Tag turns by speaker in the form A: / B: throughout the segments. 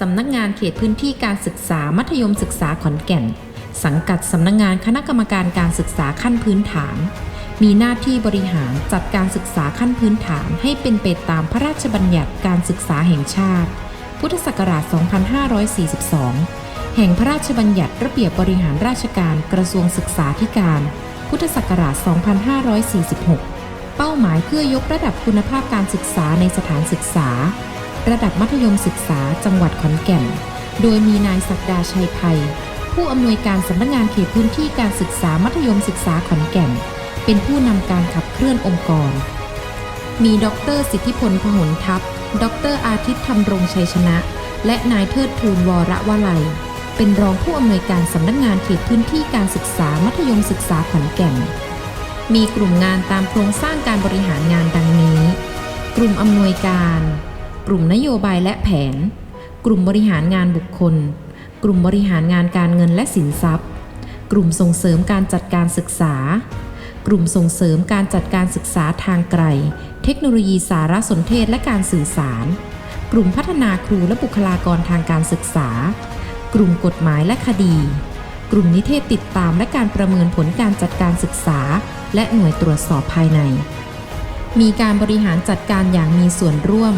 A: สำนักงานเขตพื้นที่การศึกษามัธยมศึกษาขอนแก่น สังกัดสำนักงานคณะกรรมการการศึกษาขั้นพื้นฐาน มีหน้าที่บริหารจัดการศึกษาขั้นพื้นฐานให้เป็นไปตามพระราชบัญญัติการศึกษาแห่งชาติ พุทธศักราช 2542 แห่งพระราชบัญญัติระเบียบบริหารราชการกระทรวงศึกษาธิการ พุทธศักราช 2546 เป้าหมายเพื่อยกระดับคุณภาพการศึกษาในสถานศึกษา ระดับมัธยมศึกษาจังหวัดขอนแก่น โดยมีนายศักดาชัยภัย ผู้อำนวยการสำนักงานเขตพื้นที่การศึกษามัธยมศึกษาขอนแก่น เป็นผู้นำการขับเคลื่อนองค์กร มีดรสิทธิพลพหลทัพ ดรอาทิตย์ธรรมรงชัยชนะ และนายเทิดทูลวรวลัย เป็นรองผู้อำนวยการสำนักงานเขตพื้นที่การศึกษามัธยมศึกษาขอนแก่น มีกลุ่มงานตามโครงสร้างการบริหารงานดังนี้ กลุ่มอำนวยการ กลุ่มนโยบายและแผน กลุ่มบริหารงานบุคคล กลุ่มบริหารงานการเงินและสินทรัพย์ กลุ่มส่งเสริมการจัดการศึกษา กลุ่มส่งเสริมการจัดการศึกษาทางไกล เทคโนโลยีสารสนเทศและการสื่อสาร กลุ่มพัฒนาครูและบุคลากรทางการศึกษา กลุ่มกฎหมายและคดี กลุ่มนิเทศติดตามและการประเมินผลการจัดการศึกษา และหน่วยตรวจสอบภายในมีการบริหารจัดการอย่างมีส่วนร่วม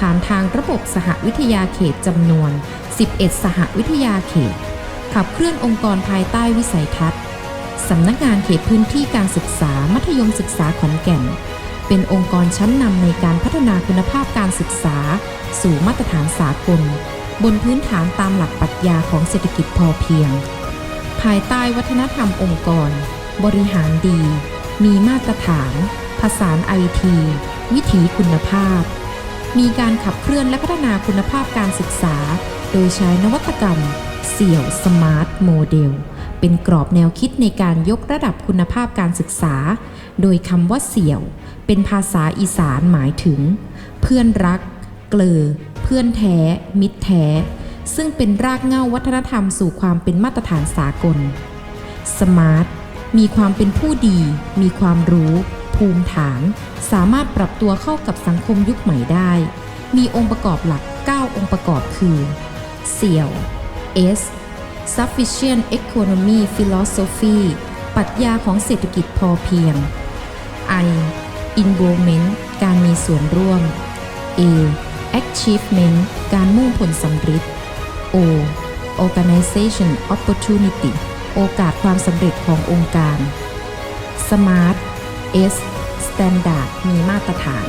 A: ผ่านทางระบบสหวิทยาเขตจำนวน 11 สหวิทยาเขต ขับเคลื่อนองค์กรภายใต้วิสัยทัศน์สำนักงานเขตพื้นที่การศึกษามัธยมศึกษาขอนแก่น เป็นองค์กรชั้นนำในการพัฒนาคุณภาพการศึกษา สู่มาตรฐานสากล บนพื้นฐานตามหลักปรัชญาของเศรษฐกิจพอเพียง ภายใต้วัฒนธรรมองค์กร บริหารดี มีมาตรฐาน ผสานไอที วิถีคุณภาพ มีการขับเคลื่อนและพัฒนาคุณภาพการศึกษา โดยใช้นวัตกรรม เสี่ยวสมาร์ทโมเดลเป็นกรอบแนวคิดในการยกระดับคุณภาพการศึกษา โดยคำว่าเสี่ยว เป็นภาษาอีสานหมายถึง เพื่อนรัก เกลอ เพื่อนแท้ มิตรแท้ ซึ่งเป็นรากเหง้าวัฒนธรรมสู่ความเป็นมาตรฐานสากล สมาร์ทมีความเป็นผู้ดี มีความรู้ ภูมิฐาน สามารถปรับตัวเข้ากับสังคมยุคใหม่ได้ มีองค์ประกอบหลัก 9 องค์ประกอบคือ เสี่ยว S sufficient economy philosophy ปรัชญาของเศรษฐกิจพอเพียง I involvement การมีส่วนร่วม A achievement การมุ่งผลสำเร็จ O organization opportunity โอกาสความสำเร็จขององค์การ Smart S Standard มีมาตรฐาน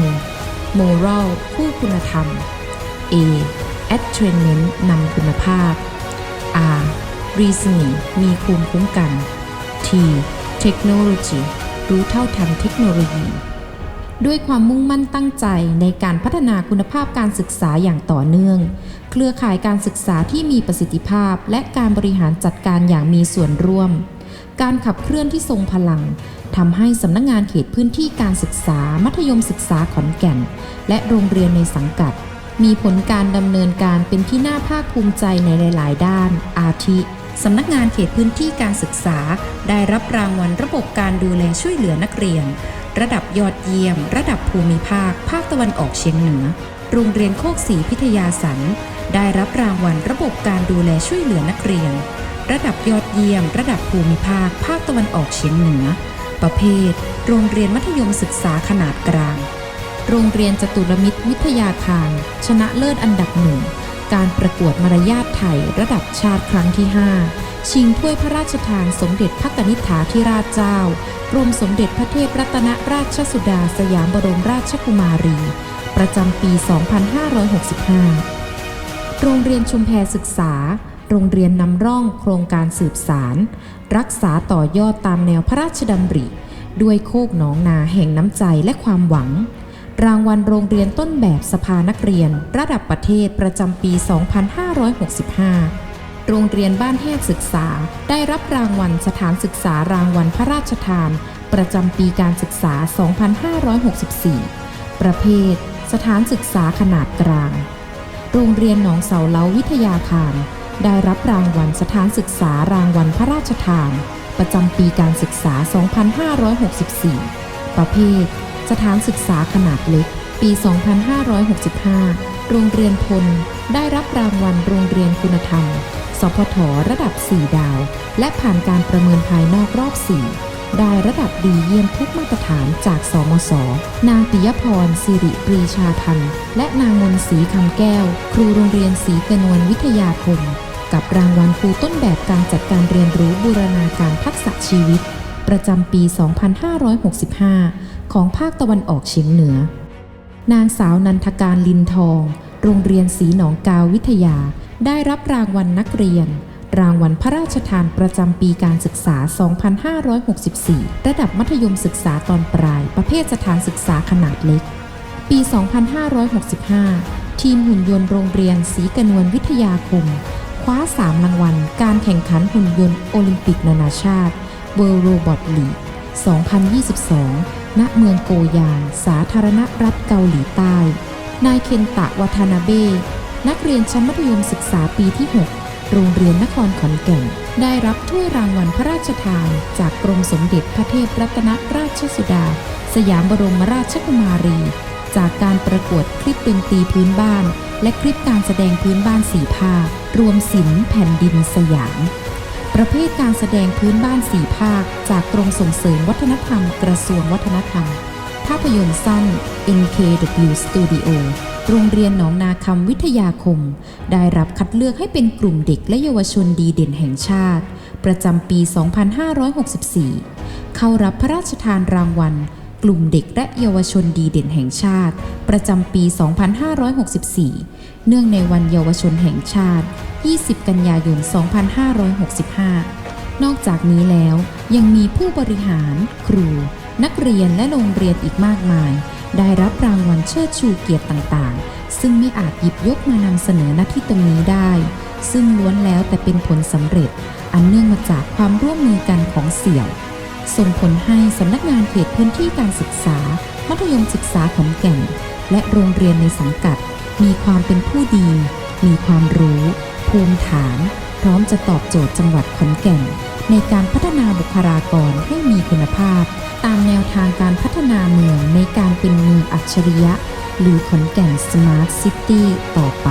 A: M Moral ผู้คุณธรรม A Attrainment นำคุณภาพ R Reasoning มีภูมิคุ้มกัน T Technology รู้เท่าทันเทคโนโลยี ด้วยความมุ่งมั่นตั้งใจในการพัฒนาคุณภาพการศึกษาอย่างต่อเนื่อง เครือข่ายการศึกษาที่มีประสิทธิภาพ และการบริหารจัดการอย่างมีส่วนร่วม การขับเคลื่อนที่ทรงพลังทำให้สำนักงานเขตพื้นที่การศึกษา มัธยมศึกษาขอนแก่น และโรงเรียนในสังกัด มีผลการดำเนินการเป็นที่น่าภาคภูมิใจในหลาย ๆ ด้าน อาทิสำนักงานเขตพื้นที่การศึกษา ได้รับรางวัลระบบการดูแลช่วยเหลือนักเรียน ระดับยอดเยี่ยม ระดับภูมิภาค ภาคตะวันออกเฉียงเหนือ โรงเรียนโคกศรีพิทยาสัน ได้รับรางวัลระบบการดูแลช่วยเหลือนักเรียน ระดับยอดเยี่ยม ระดับภูมิภาค ภาคตะวันออกเฉียงเหนือ ประเภท โรงเรียนมัธยมศึกษาขนาดกลาง โรงเรียนจตุรมิตรวิทยาคาร ชนะเลิศอันดับหนึ่ง การประกวดมารยาทไทย ระดับชาติครั้งที่ 5 ชิงถ้วยพระราชทานสมเด็จพระนิษฐาธิราชเจ้ากรมสมเด็จพระเทพรัตนราชสุดาสยามบรมราชกุมารี ประจำปี 2565 โรงเรียนชุมแพศึกษา โรงเรียนนำร่องโครงการสืบสาร รักษาต่อยอดตามแนวพระราชดำริ ด้วยโคกหนองนาแห่งน้ำใจและความหวัง รางวัลโรงเรียนต้นแบบสภานักเรียน ระดับประเทศประจำปี 2565โรงเรียนบ้านแหกศึกษาได้รับรางวัลสถานศึกษารางวัลพระราชทาน ประจำปีการศึกษา 2564 ประเภท สถานศึกษาขนาดกลาง โรงเรียนหนองเสาเล้าวิทยาคาร ได้รับรางวัลสถานศึกษารางวัลพระราชทาน ประจำปีการศึกษา 2564 ประเภท สถานศึกษาขนาดเล็ก ปี 2565 โรงเรียนพล ได้รับรางวัลโรงเรียนคุณธรรม สพทระดับ 4 ดาว และผ่านการประเมินภายนอกรอบ 4 ได้ระดับดีเยี่ยมทุกมาตรฐานจากสมส นางปิยพรสิริปรีชาพันธ์และนางมนศรีคำแก้ว ครูโรงเรียนศรีกนวลวิทยาคม กับรางวัลครูต้นแบบการจัดการเรียนรู้บูรณาการทักษะชีวิต ประจำปี 2565 ของภาคตะวันออกเฉียงเหนือ นางสาวนันทการลินทอง โรงเรียนศรีหนองกาววิทยา ได้รับรางวัลนักเรียน รางวัลพระราชทานประจำปีการศึกษา 2564 ระดับมัธยมศึกษาตอนปลาย ประเภทสถานศึกษาขนาดเล็ก ปี 2565 ทีมหุ่นยนต์โรงเรียนศรีกนวลวิทยาคม คว้า 3 รางวัล การแข่งขันหุ่นยนต์โอลิมปิกนานาชาติ World Robot League 2022 ณ เมืองโกยาง สาธารณรัฐเกาหลีใต้ นายเคนตะวัฒนาเบนักเรียนชั้นมัธยมศึกษาปีที่ 6 โรงเรียนนครขอนแก่น ได้รับถ้วยรางวัลพระราชทาน จากกรมสมเด็จพระเทพรัตนราชสุดา สยามบรมราชกุมารี จากการประกวดคลิปดนตรีพื้นบ้าน และคลิปการแสดงพื้นบ้านสีภาค รวมศิลป์แผ่นดินสยาม ประเภทการแสดงพื้นบ้านสีภาค จากกรมส่งเสริมวัฒนธรรมกระทรวงวัฒนธรรม ภาพยนตร์สั้น NKW Studio โรงเรียนหนองนาคำวิทยาคม ได้รับคัดเลือกให้เป็นกลุ่มเด็กและเยาวชนดีเด่นแห่งชาติ ประจำปี 2564 เข้ารับพระราชทานรางวัล กลุ่มเด็กและเยาวชนดีเด่นแห่งชาติ ประจำปี 2564 เนื่องในวันเยาวชนแห่งชาติ 20 กันยายน 2565 นอกจากนี้แล้วยังมีผู้บริหาร ครู นักเรียนและโรงเรียนอีกมากมาย ได้รับรางวัลเชิดชูเกียรติต่างๆ ซึ่งไม่อาจหยิบยกมานำเสนอหน้าที่ตรงนี้ได้ ซึ่งล้วนแล้วแต่เป็นผลสำเร็จ อันเนื่องมาจากความร่วมมือกันของเสี่ยว ส่งผลให้สำนักงานเขตพื้นที่การศึกษา มัธยมศึกษาขอนแก่น และโรงเรียนในสังกัด มีความเป็นผู้ดี มีความรู้ ภูมิฐาน พร้อมจะตอบโจทย์จังหวัดขอนแก่น ในการพัฒนาบุคลากรให้มีคุณภาพ ตามแนวทางการพัฒนาเมืองในการเป็นเมืองอัจฉริยะ หรือขอนแก่นสมาร์ทซิตี้ต่อไป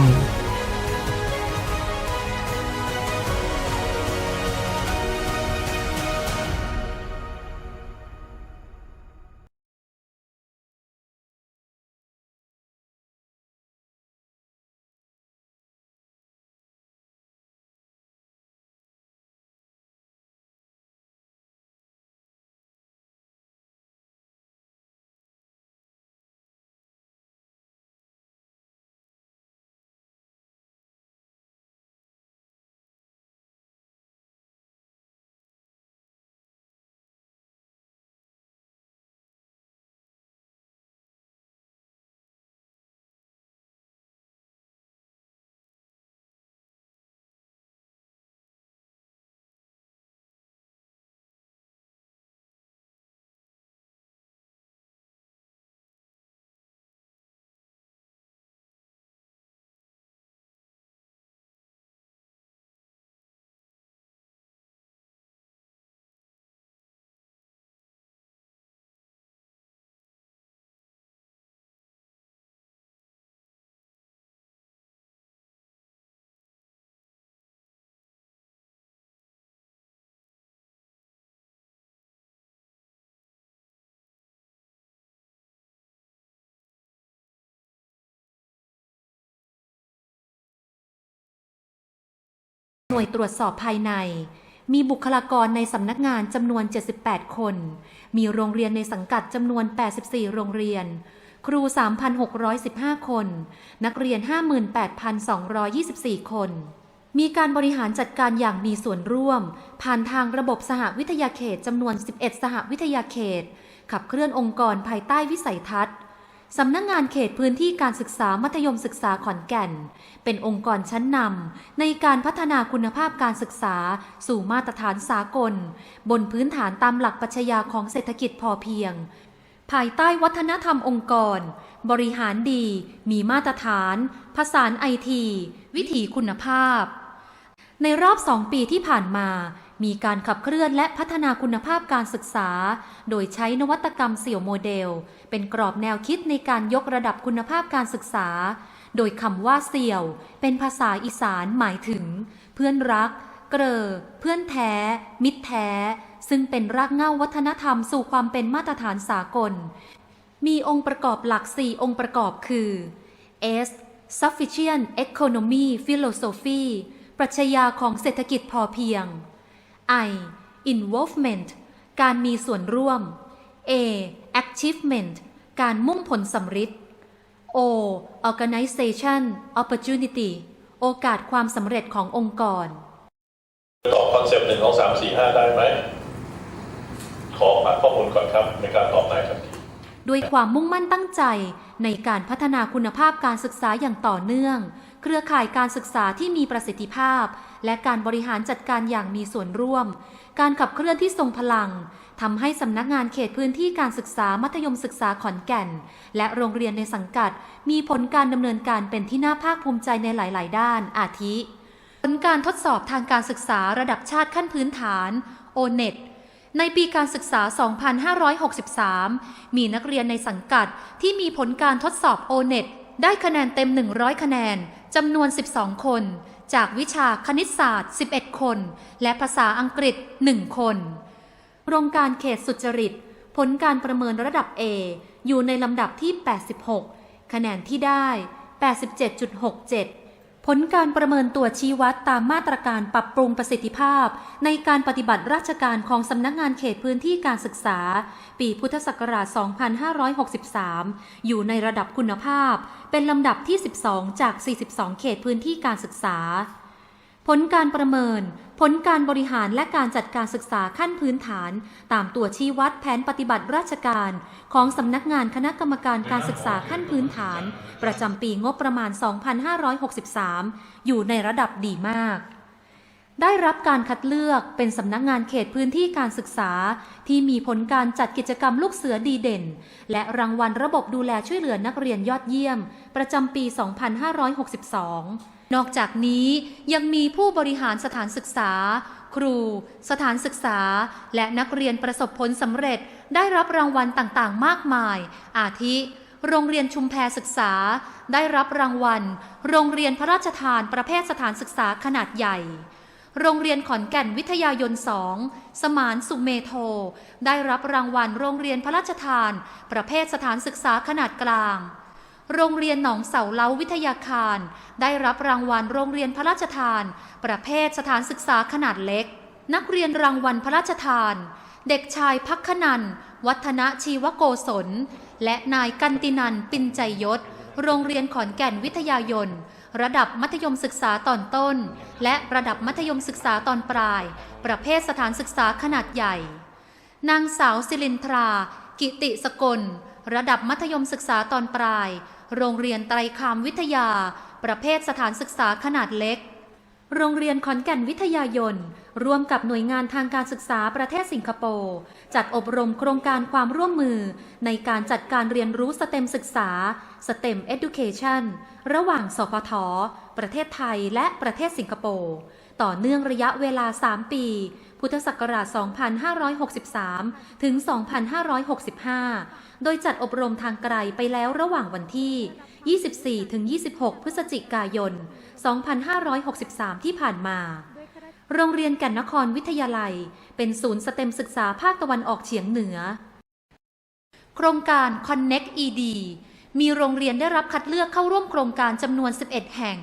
B: น่วยตรวจสอบภายใน มีบุคลากรในสำนักงานจำนวน 78 คน มีโรงเรียนในสังกัดจำนวน 84 โรงเรียน ครู 3,615 คน นักเรียน 58,224 คน มีการบริหารจัดการอย่างมีส่วนร่วม ผ่านทางระบบสหวิทยาเขตจำนวน 11 สหวิทยาเขต ขับเคลื่อนองค์กรภายใต้วิสัยทัศน์ สำนักงงานเขตพื้นที่การศึกษามัธยมศึกษาขอนแก่น เป็นองค์กรชั้นนำในการพัฒนาคุณภาพการศึกษาสู่มาตรฐานสากล บนพื้นฐานตามหลักปัชญาของเศรษฐกิจพอเพียง ภายใต้วัฒนธรรมองค์กร บริหารดี มีมาตรฐาน ผสานไอที วิถีคุณภาพ ในรอบสองปีที่ผ่านมา มีการขับเคลื่อนและพัฒนาคุณภาพการศึกษา โดยใช้นวัตกรรมเสี่ยวโมเดล เป็นกรอบแนวคิดในการยกระดับคุณภาพการศึกษา โดยคำว่าเสี่ยว เป็นภาษาอีสานหมายถึง เพื่อนรัก เกรอเพื่อนแท้ มิตรแท้ ซึ่งเป็นรากเหง้าวัฒนธรรมสู่ความเป็นมาตรฐานสากล มีองค์ประกอบหลัก 4 องค์ประกอบคือ S sufficient economy philosophy ปรัชญาของเศรษฐกิจพอเพียง I involvement การมีส่วนร่วม A achievement การมุ่งผลสำฤทธิ์ O organization opportunity โอกาสความสำเร็จขององค์กร
C: ตอบคอนเซปต์หนึ่งของสามสี่ห้าได้ไหม ขอหาข้อมูลก่อนครับในการตอบได้ครับ
B: ด้วยความมุ่งมั่นตั้งใจในการพัฒนาคุณภาพการศึกษาอย่างต่อเนื่อง เครือข่ายการศึกษาที่มีประสิทธิภาพ และการบริหารจัดการอย่างมีส่วนร่วม การขับเคลื่อนที่ทรงพลังทำให้สำนักงานเขตพื้นที่การศึกษามัธยมศึกษาขอนแก่น และโรงเรียนในสังกัด มีผลการดำเนินการเป็นที่น่าภาคภูมิใจในหลาย ๆ ด้าน อาทิ ผลการทดสอบทางการศึกษาระดับชาติขั้นพื้นฐาน O-NET ในปีการศึกษา 2563 มีนักเรียนในสังกัดที่มีผลการทดสอบ O-NET ได้คะแนนเต็ม 100 คะแนน จำนวน 12 คน จากวิชาคณิตศาสตร์ 11 คน และภาษาอังกฤษ 1 คนโครงการเขตสุจริต ผลการประเมินระดับ A อยู่ในลำดับที่ 86 คะแนนที่ได้ 87.67 ผลการประเมินตัวชี้วัดตามมาตรการปรับปรุงประสิทธิภาพ ในการปฏิบัติราชการของสำนักงานเขตพื้นที่การศึกษา ปีพุทธศักราช 2563 อยู่ในระดับคุณภาพ เป็นลำดับที่ 12 จาก 42 เขตพื้นที่การศึกษา ผลการประเมิน ผลการบริหารและการจัดการศึกษาขั้นพื้นฐาน ตามตัวชี้วัดแผนปฏิบัติราชการ ของสำนักงานคณะกรรมการการศึกษาขั้นพื้นฐาน ประจำปีงบประมาณ 2563 อยู่ในระดับดีมาก ได้รับการคัดเลือกเป็นสำนักงานเขตพื้นที่การศึกษา ที่มีผลการจัดกิจกรรมลูกเสือดีเด่น และรางวัลระบบดูแลช่วยเหลือนักเรียนยอดเยี่ยม ประจำปี 2562 นอกจากนี้ยังมีผู้บริหารสถานศึกษา ครู สถานศึกษา และนักเรียนประสบผลสำเร็จได้รับรางวัลต่างๆ มากมาย อาทิ โรงเรียนชุมแพศึกษา ได้รับรางวัล โรงเรียนพระราชทานประเภทสถานศึกษาขนาดใหญ่ โรงเรียนขอนแก่นวิทยายนสองสมานสุเมโท ได้รับรางวัลโรงเรียนพระราชทาน ประเภทสถานศึกษาขนาดกลาง โรงเรียนหนองเสาเล้าวิทยาคาร ได้รับรางวัลโรงเรียนพระราชทาน ประเภทสถานศึกษาขนาดเล็ก นักเรียนรางวัลพระราชทาน เด็กชายพักขนัน วัฒนชีวโกศล และนายกันตินันปินใจยศ โรงเรียนขอนแก่นวิทยายน ระดับมัธยมศึกษาตอนต้น และระดับมัธยมศึกษาตอนปลาย ประเภทสถานศึกษาขนาดใหญ่ นางสาวสิรินทรา กิติสกล ระดับมัธยมศึกษาตอนปลาย โรงเรียนไตรคามวิทยา ประเภทสถานศึกษาขนาดเล็ก โรงเรียนขอนแก่นวิทยายน ร่วมกับหน่วยงานทางการศึกษาประเทศสิงคโปร์ จัดอบรมโครงการความร่วมมือ ในการจัดการเรียนรู้สเต็มศึกษา STEM Education ระหว่างสพท ประเทศไทยและประเทศสิงคโปร์ ต่อเนื่องระยะเวลา 3 ปี พุทธศักราช 2563 ถึง 2565 โดยจัดอบรมทางไกลไปแล้วระหว่างวันที่ 24 ถึง 26 พฤศจิกายน 2563 ที่ผ่านมา โรงเรียนแก่นนครวิทยาลัย เป็นศูนย์สเต็มศึกษาภาคตะวันออกเฉียงเหนือ โครงการ Connect ED มีโรงเรียนได้รับคัดเลือกเข้าร่วมโครงการจำนวน 11 แห่ง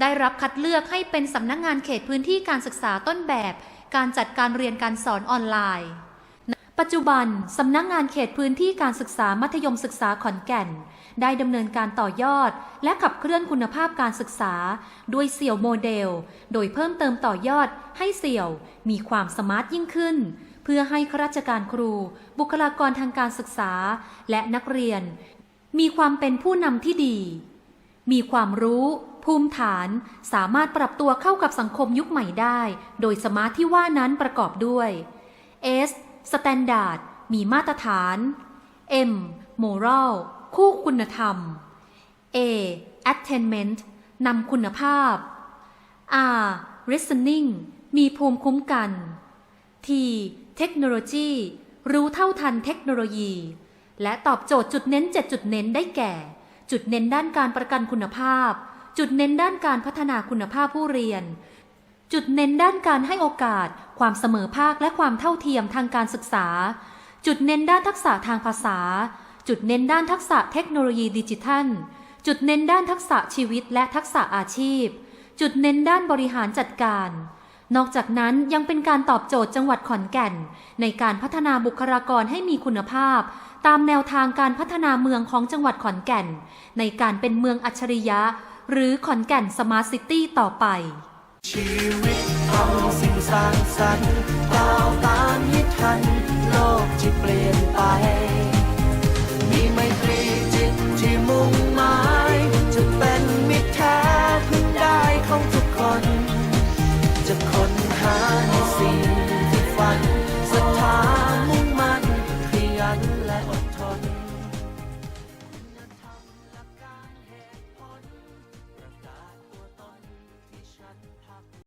B: ได้รับคัดเลือกให้เป็นสำนักงานเขตพื้นที่การศึกษาต้นแบบ การจัดการเรียนการสอนออนไลน์ ปัจจุบันสำนักงานเขตพื้นที่การศึกษามัธยมศึกษาขอนแก่น ได้ดำเนินการต่อยอด และขับเคลื่อนคุณภาพการศึกษา ด้วยเสี่ยวโมเดล โดยเพิ่มเติมต่อยอดให้เสี่ยว มีความสมาร์ทยิ่งขึ้น เพื่อให้ข้าราชการครู บุคลากรทางการศึกษา และนักเรียน มีความเป็นผู้นำที่ดี มีความรู้ ภูมิฐาน สามารถปรับตัวเข้ากับสังคมยุคใหม่ได้ โดยสมาร์ทที่ว่านั้นประกอบด้วย S Standard มีมาตรฐาน M Moral คู่คุณธรรม A Attainment นำคุณภาพ R Listening มีภูมิคุ้มกัน T Technology รู้เท่าทันเทคโนโลยี และตอบโจทย์จุดเน้น 7 จุดเน้นได้แก่ จุดเน้นด้านการประกันคุณภาพ จุดเน้นด้านการพัฒนาคุณภาพผู้เรียน จุดเน้นด้านการให้โอกาส ความเสมอภาคและความเท่าเทียมทางการศึกษา จุดเน้นด้านทักษะทางภาษา จุดเน้นด้านทักษะเทคโนโลยีดิจิทัล จุดเน้นด้านทักษะชีวิตและทักษะอาชีพ จุดเน้นด้านบริหารจัดการ นอกจากนั้นยังเป็นการตอบโจทย์จังหวัดขอนแก่น ในการพัฒนาบุคลากรให้มีคุณภาพ ตามแนวทางการพัฒนาเมืองของจังหวัดขอนแก่น ในการเป็นเมืองอัจฉริยะ หรือขอนแก่นสมาร์ทซิตี้ต่อไป
D: ชีวิตทำสิ่งสร้างสรรค์